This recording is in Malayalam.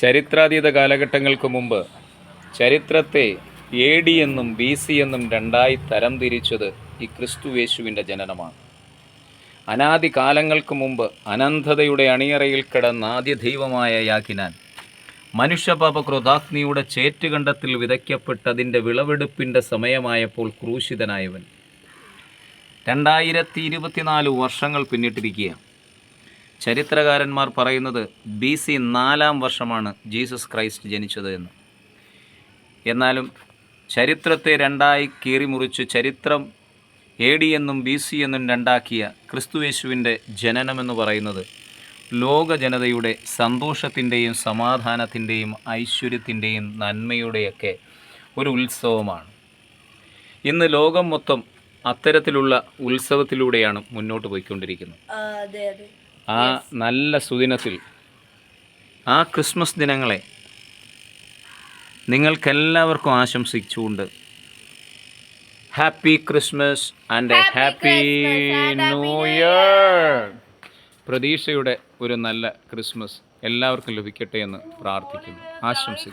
ചരിത്രാതീത കാലഘട്ടങ്ങൾക്ക് മുമ്പ് ചരിത്രത്തെ എ ഡി എന്നും ബി സി എന്നും രണ്ടായി തരംതിരിച്ചത് ഈ ക്രിസ്തുവേശുവിന്റെ ജനനമാണ്. അനാദി കാലങ്ങൾക്ക് മുമ്പ് അനന്തതയുടെ അണിയറയിൽ കിടന്ന ആദ്യ ദൈവമായ യാക്കിനാൻ മനുഷ്യപാപ ക്രോധാഗ്നിയുടെ ചേറ്റുകണ്ടത്തിൽ വിതയ്ക്കപ്പെട്ടതിന്റെ വിളവെടുപ്പിന്റെ സമയമായപ്പോൾ ക്രൂശിതനായവൻ. രണ്ടായിരത്തി ഇരുപത്തിനാല് വർഷങ്ങൾ പിന്നിട്ടിരിക്കുകയാണ്. ചരിത്രകാരന്മാർ പറയുന്നത് ബി സി നാലാം വർഷമാണ് ജീസസ് ക്രൈസ്റ്റ് ജനിച്ചത് എന്ന്. എന്നാലും ചരിത്രത്തെ രണ്ടായി കീറിമുറിച്ച് ചരിത്രം എ ഡി എന്നും ബി സി എന്നും രണ്ടാക്കിയ ക്രിസ്തുയേശുവിന്റെ ജനനമെന്ന് പറയുന്നത് ലോക ജനതയുടെ സന്തോഷത്തിന്റെയും സമാധാനത്തിന്റെയും ഐശ്വര്യത്തിന്റെയും നന്മയുടെയൊക്കെ ഒരു ഉത്സവമാണ്. ഇന്ന് ലോകം മൊത്തം അത്തരത്തിലുള്ള ഉത്സവത്തിലൂടെയാണ് മുന്നോട്ട് പോയിക്കൊണ്ടിരിക്കുന്നത്. ആ നല്ല സുദിനത്തിൽ. ആ ക്രിസ്മസ് ദിനങ്ങളെ നിങ്ങൾക്കെല്ലാവർക്കും ആശംസിച്ചുകൊണ്ട് happy Christmas and a happy new year പ്രതീക്ഷയുടെ ഒരു നല്ല ക്രിസ്മസ് എല്ലാവർക്കും ലഭിക്കട്ടെ എന്ന് പ്രാർത്ഥിക്കുന്നു. ആശംസിക്കുന്നു.